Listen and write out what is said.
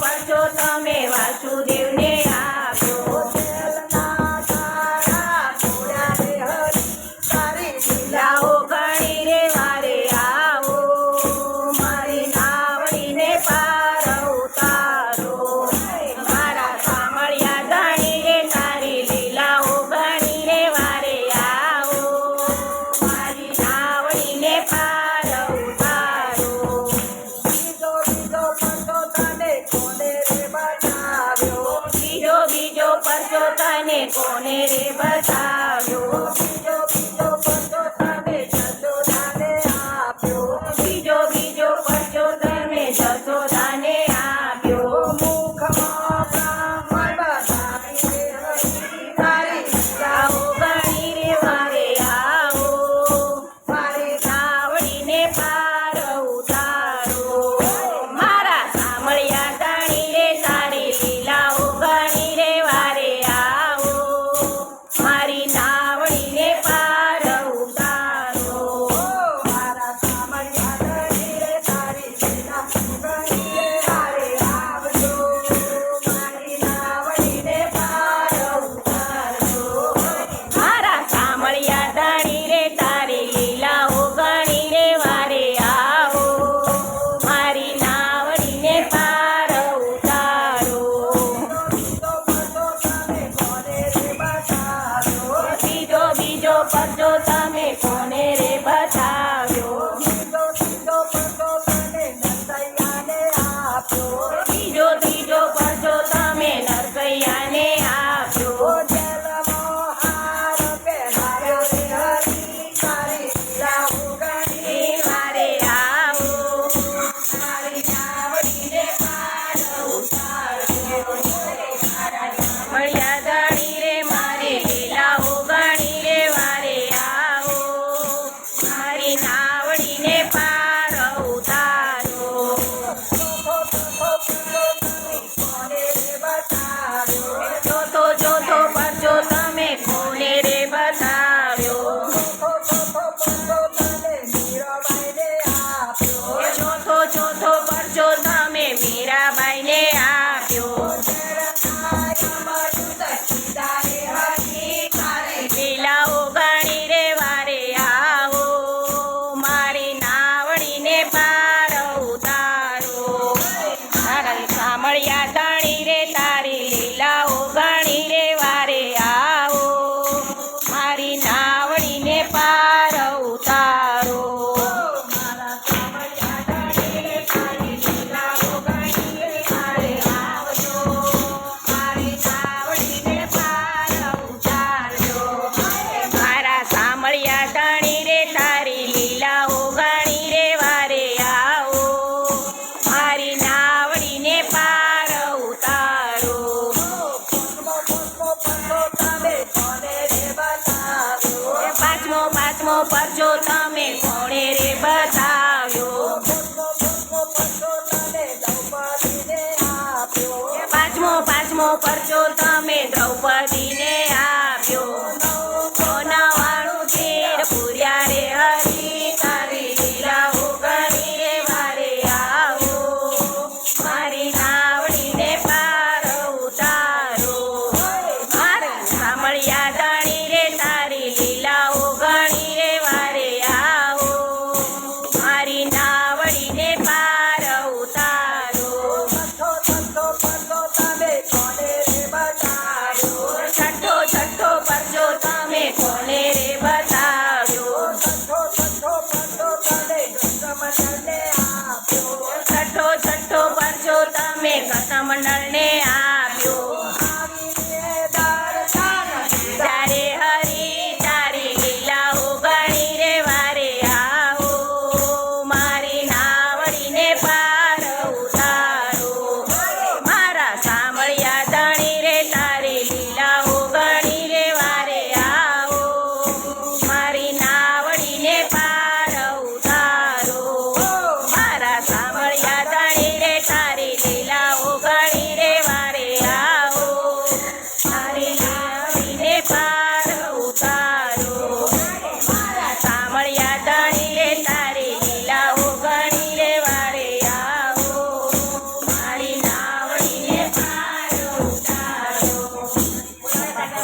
પરચો તમે વાસુદેવને. કોને રે બતાવ્યો sepa. મોટમો પરચો તમે કોણે રે બતાવ્યો? પાંચમો પાંચમો પરચો તમે દ્રૌપદીને ನಮ್ಮ ನಳ್ಳೆ